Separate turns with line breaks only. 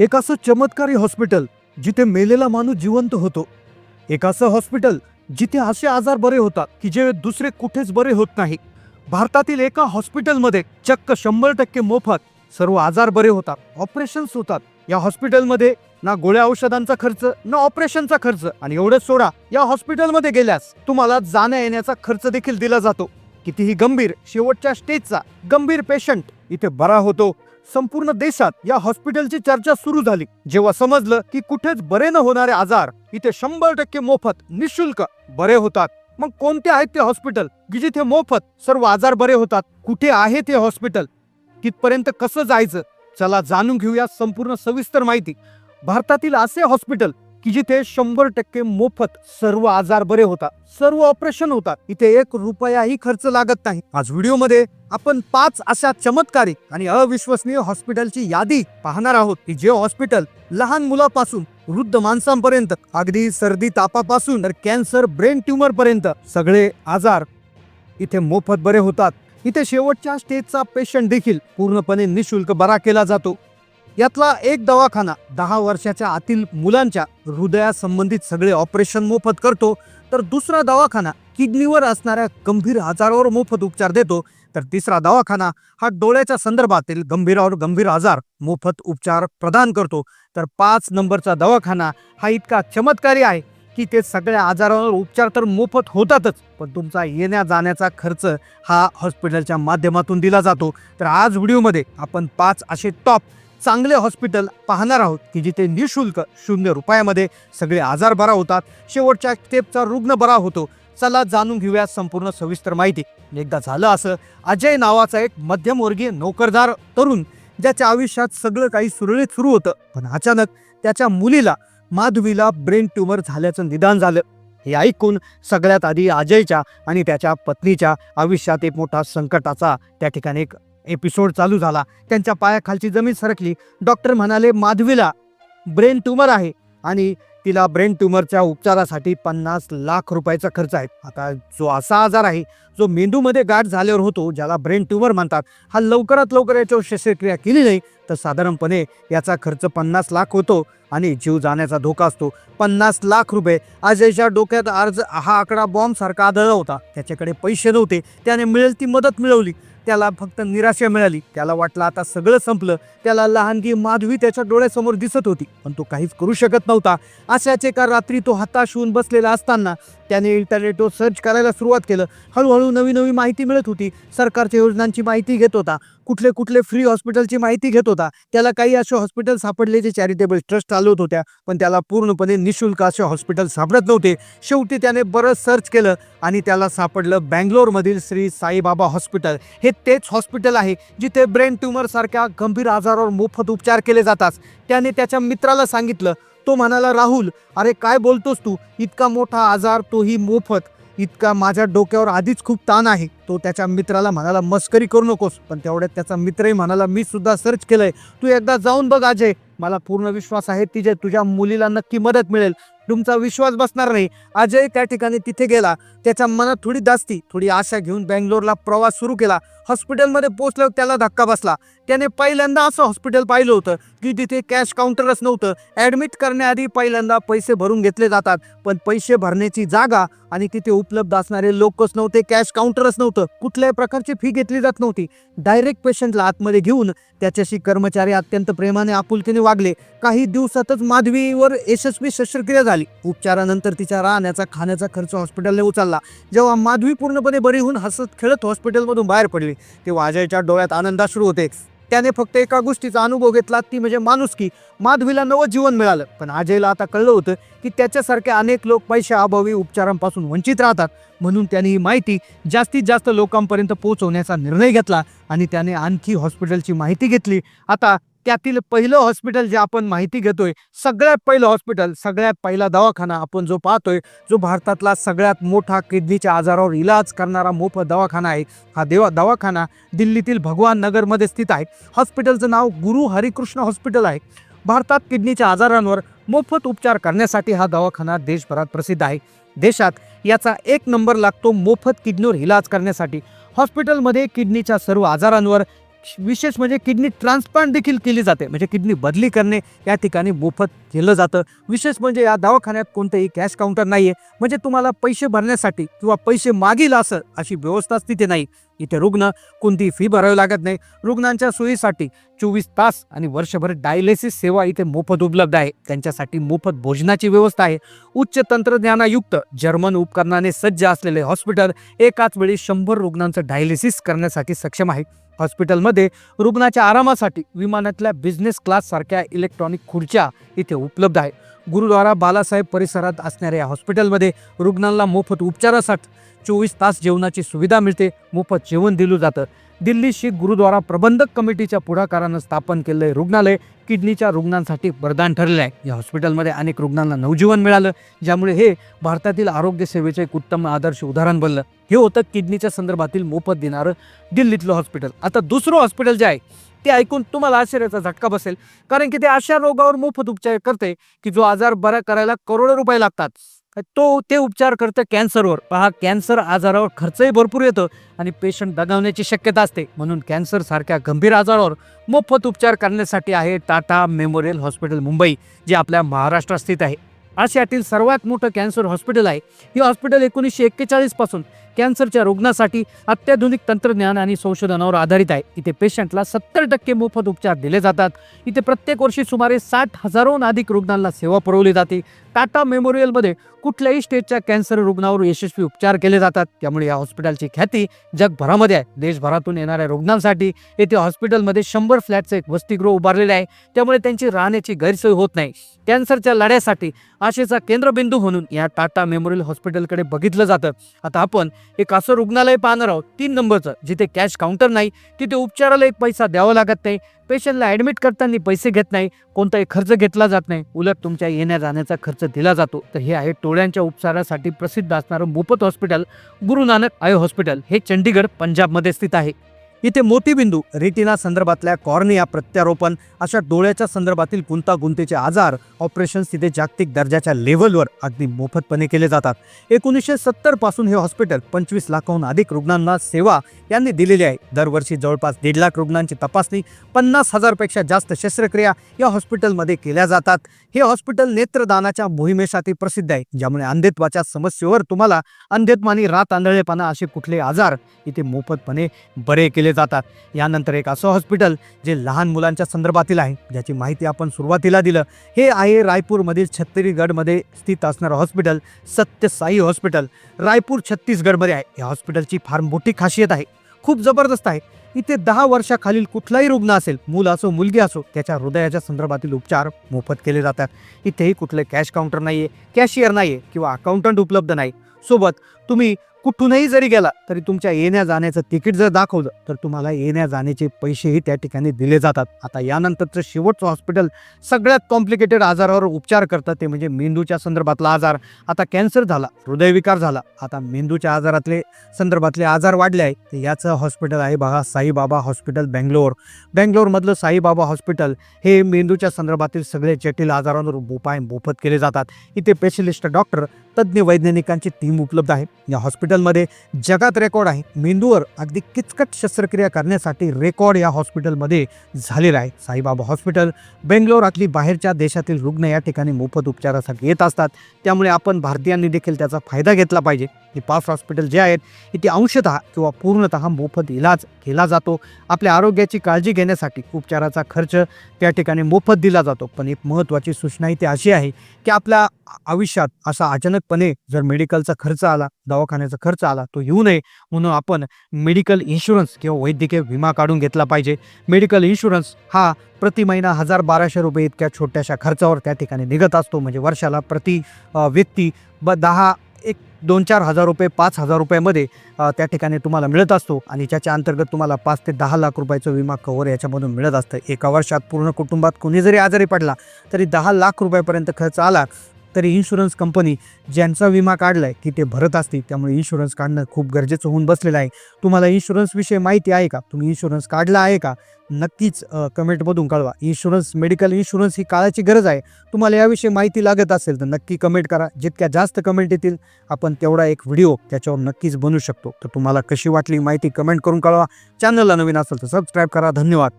एक असं चमत्कारी हॉस्पिटल जिथे मेलेला माणूस जिवंत होतो. एक असं हॉस्पिटल जिथे असे आजार बरे होतात की जे दुसरे कुठेच बरे होत नाही. भारतातील एका हॉस्पिटलमध्ये चक्क शंभर टक्के मोफत सर्व आजार बरे होतात. ऑपरेशन्स होतात. या हॉस्पिटलमध्ये ना गोळ्या औषधांचा खर्च ना ऑपरेशनचा खर्च. आणि एवढंच सोडा या हॉस्पिटलमध्ये गेल्यास तुम्हाला जाण्या येण्याचा खर्च देखील दिला जातो. कितीही गंभीर शेवटच्या स्टेजचा गंभीर पेशंट इथे बरा होतो. संपूर्ण देशात या हॉस्पिटलची चर्चा सुरू झाली. जेव्हा समजलं की कुठेच बरे न होणारे आजार इथे शंभर टक्के मोफत निशुल्क बरे होतात. मग कोणते आहेत ते हॉस्पिटल? की जिथे मोफत सर्व आजार बरे होतात? कुठे आहे ते हॉस्पिटल? तिथपर्यंत कसं जायचं? चला जाणून घेऊया संपूर्ण सविस्तर माहिती. भारतातील असे हॉस्पिटल की जिथे शंभर टक्के मोफत सर्व आजार बरे होतात सर्व ऑपरेशन होतात इथे एक रुपयाही खर्च लागत नाही. आज व्हिडिओमध्ये आपण पाच अशा चमत्कारी आणि अविश्वसनीय हॉस्पिटलची यादी पाहणार आहोत. की जे हॉस्पिटल लहान मुलापासून वृद्ध माणसांपर्यंत अगदी सर्दी तापापासून तर कॅन्सर ब्रेन ट्युमर पर्यंत सगळे आजार इथे मोफत बरे होतात. इथे शेवटच्या स्टेजचा पेशंट देखील पूर्णपणे निशुल्क बरा केला जातो. यातला एक दवाखाना दहा वर्षाच्या आतील मुलांच्या हृदयासंबंधित सगळे ऑपरेशन मोफत करतो तर दुसरा दवाखाना किडनीवर असणाऱ्या गंभीर आजारावर मोफत उपचार देतो तर तिसरा दवाखाना हा डोळ्याच्या संदर्भातील गंभीरावर गंभीर आजार मोफत उपचार प्रदान करतो. तर पाच नंबरचा दवाखाना हा इतका चमत्कारी आहे की ते सगळ्या आजारावर उपचार तर मोफत होतातच पण तुमचा येण्या जाण्याचा खर्च हा हॉस्पिटलच्या माध्यमातून दिला जातो. तर आज व्हिडिओमध्ये आपण पाच असे टॉप चांगले हॉस्पिटल पाहणार आहोत की जिथे निशुल्क शून्य रुपयामध्ये सगळे आजार बरा होतात शेवटच्या स्टेपचा रुग्ण बरा होतो. चला जाणून घेऊया संपूर्ण सविस्तर माहिती. एकदा झालं असं अजय नावाचा एक मध्यमवर्गीय नोकरदार तरुण ज्याच्या आयुष्यात सगळं काही सुरळीत सुरू होतं पण अचानक त्याच्या मुलीला माधवीला ब्रेन ट्यूमर झाल्याचं निदान झालं. हे ऐकून सगळ्यात आधी अजयच्या आणि त्याच्या पत्नीच्या आयुष्यात एक मोठा संकटाचा त्या ठिकाणी एक एपिसोड चालू झाला. त्यांच्या पायाखालची जमीन सरकली. डॉक्टर म्हणाले माधवीला ब्रेन ट्युमर आहे आणि तिला ब्रेन ट्युमरच्या उपचारासाठी पन्नास लाख रुपयाचा खर्च आहे. आता जो असा आजार आहे जो मेंदूमध्ये गाठ झाल्यावर होतो ज्याला ब्रेन ट्युमर म्हणतात हा लवकरात लवकर याच्यावर शस्त्रक्रिया केली नाही तर साधारणपणे याचा खर्च पन्नास लाख होतो आणि जीव जाण्याचा धोका असतो. पन्नास लाख रुपये. अजयच्या डोक्यात अर्ज हा आकडा बॉम्बसारखा आदळला होता. त्याच्याकडे पैसे नव्हते. त्याने मिळेल ती मदत मिळवली. त्याला फक्त निराशा मिळाली. त्याला वाटलं आता सगळं संपलं. त्याला लहानगी माधवी त्याच्या डोळ्यासमोर दिसत होती. पण तो काहीच करू शकत नव्हता. अशाच एका रात्री तो हताश होऊन बसलेला असताना त्याने इंटरनेटवर सर्च करायला सुरुवात केलं. हळूहळू नवी नवी माहिती मिळत होती. सरकारच्या योजनांची माहिती घेत होता. कुठले कुठले फ्री हॉस्पिटलची माहिती घेत होता. त्याला काही असे हॉस्पिटल सापडले जे चॅरिटेबल ट्रस्ट चालवत होत्या. पण त्याला पूर्णपणे निशुल्क असे हॉस्पिटल सापडत नव्हते. शेवटी त्याने बरंच सर्च केलं आणि त्याला सापडलं बँगलोरमधील श्री साईबाबा हॉस्पिटल हे तेच हॉस्पिटल आहे जिथे ब्रेन ट्युमरसारख्या गंभीर आजारावर मोफत उपचार केले जातात. त्याने त्याच्या मित्राला सांगितलं. तो म्हणाला राहुल अरे काय बोलतोस तू? इतका मोठा आजार तोही मोफत. इतका माझ्या डोक्यावर आधीच खूप ताण आहे. तो त्याच्या मित्राला म्हणाला मस्करी करू नकोस. पण तेवढ्यात त्याचा मित्रही म्हणाला मी सुद्धा सर्च केलंय. तू एकदा जाऊन बघ अजय. मला पूर्ण विश्वास आहे तिचे तुझ्या मुलीला नक्की मदत मिळेल. तुमचा विश्वास बसणार नाही. अजय त्या ठिकाणी तिथे गेला. त्याच्या मनात थोडी दास्ती थोडी आशा घेऊन बँगलोरला प्रवास सुरू केला. हॉस्पिटलमध्ये पोहोचल्यावर त्याला धक्का बसला. त्याने पहिल्यांदा असं हॉस्पिटल पाहिलं होतं की तिथे कॅश काउंटरच नव्हतं. ॲडमिट करण्याआधी पहिल्यांदा पैसे भरून घेतले जातात. पण पैसे भरण्याची जागा आणि तिथे उपलब्ध असणारे लोकच नव्हते कॅश काउंटरच नव्हतं. कुठल्याही प्रकारची फी घेतली जात नव्हती. डायरेक्ट पेशंटला आतमध्ये घेऊन त्याच्याशी कर्मचारी अत्यंत प्रेमाने आपुलकीने वागले. काही दिवसातच माधवीवर यशस्वी शस्त्रक्रिया झाली. उपचारानंतर तिच्या राहण्याचा खाण्याचा खर्च हॉस्पिटलने उचलला. जेव्हा माधवी पूर्णपणे बरी होऊन हसत खेळत हॉस्पिटलमधून बाहेर पडली तेव्हा अजयच्या डोळ्यात आनंदाश्रू होते. त्याने फक्त एका गोष्टीचा अनुभव घेतला ती म्हणजे माणुसकी माधवीला नवं जीवन मिळालं. पण अजयला आता कळलं होतं की त्याच्यासारखे अनेक लोक पैशाअभावी उपचारांपासून वंचित राहतात. म्हणून त्याने ही माहिती जास्तीत जास्त लोकांपर्यंत पोहोचवण्याचा निर्णय घेतला आणि त्याने आणखी हॉस्पिटलची माहिती घेतली. आता त्यातील पहिलं हॉस्पिटल जे आपण माहिती घेतोय सगळ्यात पहिलं हॉस्पिटल सगळ्यात पहिला दवाखाना आपण जो पाहतोय जो भारतातला सगळ्यात मोठा किडनीच्या आजारावर इलाज करणारा मोफत दवाखाना आहे हा देवा दवाखाना दिल्लीतील भगवान नगरमध्ये स्थित आहे. हॉस्पिटलचं नाव गुरु हरिकृष्ण हॉस्पिटल आहे. भारतात किडनीच्या आजारांवर मोफत उपचार करण्यासाठी हा दवाखाना देशभरात प्रसिद्ध आहे. देशात याचा एक नंबर लागतो मोफत किडनीवर इलाज करण्यासाठी. हॉस्पिटलमध्ये किडनीच्या सर्व आजारांवर विशेष म्हणजे किडनी ट्रान्सप्लांट देखील केली जाते. म्हणजे किडनी बदली करणे या ठिकाणी मोफत केलं जातं. विशेष म्हणजे या दवाखान्यात कोणतंही कॅश काउंटर नाही आहे म्हणजे तुम्हाला पैसे भरण्यासाठी किंवा पैसे मागील असं अशी व्यवस्थाच तिथे नाही. इथे रुग्ण कोणती फी भरावी लागत नाही. रुग्णांच्या सोयीसाठी चोवीस तास आणि वर्षभर डायलिसिस सेवा इथे मोफत उपलब्ध आहे. त्यांच्यासाठी मोफत भोजनाची व्यवस्था आहे. उच्च तंत्रज्ञानायुक्त जर्मन उपकरणाने सज्ज असलेले हॉस्पिटल एकाच वेळी शंभर रुग्णांचं डायलिसिस करण्यासाठी सक्षम आहे. हॉस्पिटलमध्ये रुग्णाच्या आरामासाठी विमानातल्या बिझनेस क्लास सारख्या इलेक्ट्रॉनिक खुर्च्या इथे उपलब्ध आहे गुरुद्वारा बालासाहेब परिसरात असणाऱ्या या हॉस्पिटलमध्ये रुग्णांना मोफत उपचारासाठी चोवीस तास जेवणाची सुविधा मिळते. मोफत जेवण दिलं जातं. दिल्ली शीख गुरुद्वारा प्रबंधक कमिटीच्या पुढाकारानं स्थापन केलेलं रुग्णालय. किडनीच्या रुग्णांसाठी वरदान ठरलेलं आहे या हॉस्पिटलमध्ये अनेक रुग्णांना नवजीवन मिळालं ज्यामुळे हे भारतातील आरोग्य सेवेचे एक उत्तम आदर्श उदाहरण बनलं. हे होतं किडनीच्या संदर्भातील मोफत देणारं दिल्लीतलं हॉस्पिटल. आता दुसरं हॉस्पिटल जे आहे ते ऐकून तुम्हाला आश्चर्याचा झटका बसेल. कारण की ते अशा रोगावर मोफत उपचार करते की जो आजार बरा करायला करोडो रुपये लागतात. तो ते उपचार करतं कॅन्सरवर. पहा कॅन्सर आजारावर खर्चही भरपूर येतो आणि पेशंट दगावण्याची शक्यता असते. म्हणून कॅन्सर सारख्या गंभीर आजारावर मोफत उपचार करण्यासाठी आहे टाटा मेमोरियल हॉस्पिटल मुंबई जे आपल्या महाराष्ट्रात स्थित आहे. आशियातील सर्वात मोठं कॅन्सर हॉस्पिटल आहे. हे हॉस्पिटल एकोणीसशे एक्केचाळीसपासून कॅन्सरच्या रुग्णासाठी अत्याधुनिक तंत्रज्ञान आणि संशोधनावर आधारित आहे. इथे पेशंटला सत्तर टक्के मोफत उपचार दिले जातात. इथे प्रत्येक वर्षी सुमारे साठ हजारोहून अधिक रुग्णांना सेवा पुरवली जाते. टाटा मेमोरियलमध्ये कुठल्याही स्टेजच्या कॅन्सर रुग्णावर यशस्वी उपचार केले जातात. त्यामुळे या हॉस्पिटलची ख्याती जगभरामध्ये आहे. देशभरातून येणाऱ्या रुग्णांसाठी येथे हॉस्पिटलमध्ये शंभर फ्लॅटचं एक वसतिगृह उभारलेलं आहे. त्यामुळे त्यांची राहण्याची गैरसोय होत नाही. कॅन्सरच्या लढ्यासाठी आशेचा केंद्रबिंदू म्हणून या टाटा मेमोरियल हॉस्पिटलकडे बघितलं जातं. आता आपण एक असं रुग्णालय पाहणार आहोत तीन नंबरचं जिथे कॅश काउंटर नाही तिथे उपचाराला एक पैसा द्यावा लागत नाही पेशंटला ॲडमिट करताना पैसे घेत नाही कोणताही खर्च घेतला जात नाही उलट तुमच्या येण्या जाण्याचा खर्च दिला जातो. तर हे आहे टोळ्यांच्या उपचारासाठी प्रसिद्ध असणारं मोफत hospital Guru Nanak I hospital हे चंडीगड पंजाबमध्ये स्थित आहे. इथे मोतीबिंदू रेटिना संदर्भातल्या कॉर्निया प्रत्यारोपण अशा डोळ्याच्या संदर्भातील गुंतागुंतीचे आजार ऑपरेशन्स तिथे जागतिक दर्जाच्या लेव्हलवर अगदी मोफतपणे केले जातात. एकोणीसशे सत्तरपासून हे हॉस्पिटल पंचवीस लाखाहून अधिक रुग्णांना सेवा यांनी दिलेली आहे. दरवर्षी जवळपास दीड लाख रुग्णांची तपासणी पन्नास हजारपेक्षा जास्त शस्त्रक्रिया या हॉस्पिटलमध्ये केल्या जातात. हे हॉस्पिटल नेत्रदानाच्या मोहिमेसाठी प्रसिद्ध आहे ज्यामुळे अंधत्वाच्या समस्येवर तुम्हाला अंधत्व आणि रात आंधळेपणा असे कुठले आजार इथे मोफतपणे बरे केले जातात. यानंतर एक असं हॉस्पिटल जे लहान मुलांच्या संदर्भातील आहे ज्याची माहिती आपण सुरुवातीला दिलं. हे आहे रायपूरमधील छत्तीसगडमध्ये स्थित असणारं हॉस्पिटल सत्यसाई हॉस्पिटल रायपूर छत्तीसगडमध्ये आहे. या हॉस्पिटलची फार मोठी खासियत आहे. खूप जबरदस्त आहे. इथे दहा वर्षाखालील कुठलाही रुग्ण असेल मूल असो मुलगी असो त्याच्या हृदयाच्या संदर्भातील उपचार मोफत केले जातात. इथेही कुठले कॅश काउंटर नाही आहे कॅशियर नाही आहे किंवा अकाउंटंट उपलब्ध नाही. सोबत तुम्ही कुठूनही जरी गेला तरी तुमच्या येण्या जाण्याचं तिकीट जर दाखवलं तर तुम्हाला येण्या जाण्याचे पैसेही त्या ठिकाणी दिले जातात. आता यानंतरचं शेवटचं हॉस्पिटल सगळ्यात कॉम्प्लिकेटेड आजारावर उपचार करतात ते म्हणजे मेंदूच्या संदर्भातला आजार. आता कॅन्सर झाला हृदयविकार झाला आता मेंदूच्या आजारातले संदर्भातले आजार वाढले आहे तर याचं हॉस्पिटल आहे बघा साईबाबा हॉस्पिटल बँगलोर. बँगलोरमधलं साईबाबा हॉस्पिटल हे मेंदूच्या संदर्भातील सगळे जटिल आजारांवर उपाय मोफत केले जातात. इथे स्पेशलिस्ट डॉक्टर तज्ज्ञ वैज्ञानिकांची टीम उपलब्ध आहे. या हॉस्पिटलमध्ये जगात रेकॉर्ड आहे. मेंदूवर अगदी किचकट शस्त्रक्रिया करण्यासाठी रेकॉर्ड या हॉस्पिटलमध्ये झालेला आहे. साईबाबा हॉस्पिटल बेंगलोरातली बाहेरच्या देशातील रुग्ण या ठिकाणी मोफत उपचारासाठी येत असतात. त्यामुळे आपण भारतीयांनी देखील त्याचा फायदा घेतला पाहिजे. हे पाच हॉस्पिटल जे आहेत इथे अंशतः किंवा पूर्णतः मोफत इलाज केला जातो. आपल्या आरोग्याची काळजी घेण्यासाठी उपचाराचा खर्च त्या ठिकाणी मोफत दिला जातो. पण एक महत्त्वाची सूचना इथे अशी आहे की आपल्या आयुष्यात असा अचानक अचानकपणे जर मेडिकलचा खर्च आला दवाखान्याचा खर्च आला तो येऊ नये. म्हणून आपण मेडिकल इन्शुरन्स किंवा वैद्यकीय विमा काढून घेतला पाहिजे. मेडिकल इन्शुरन्स हा प्रति महिना हजार बाराशे रुपये इतक्या छोट्याशा खर्चावर त्या ठिकाणी निघत असतो. म्हणजे वर्षाला प्रति व्यक्ती ब दहा एक दोन चार हजार रुपये पाच हजार रुपयामध्ये त्या ठिकाणी तुम्हाला मिळत असतो. आणि त्याच्या अंतर्गत तुम्हाला पाच ते दहा लाख रुपयाचं विमा कव्हर याच्यामधून मिळत असतं. एका वर्षात पूर्ण कुटुंबात कोणी जरी आजारी पडला तरी दहा लाख रुपयापर्यंत खर्च आला तरी इन्शुरन्स कंपनी ज्यांचा विमा काढला आहे की ते भरत असते त्यामुळे इन्शुरन्स काढणं खूप गरजेचं होऊन बसलेलं आहे. तुम्हाला इन्शुरन्सविषयी माहिती आहे का? तुम्ही इन्शुरन्स काढला आहे का? नक्कीच कमेंटमधून कळवा. इन्शुरन्स मेडिकल इन्शुरन्स ही काळाची गरज आहे. तुम्हाला याविषयी माहिती लागत असेल तर नक्की कमेंट करा. जितक्या जास्त कमेंट येतील आपण तेवढा एक व्हिडिओ त्याच्यावर नक्कीच बनवू शकतो. तर तुम्हाला कशी वाटली माहिती कमेंट करून कळवा. चॅनलला नवीन असेल तर सबस्क्राईब करा. धन्यवाद.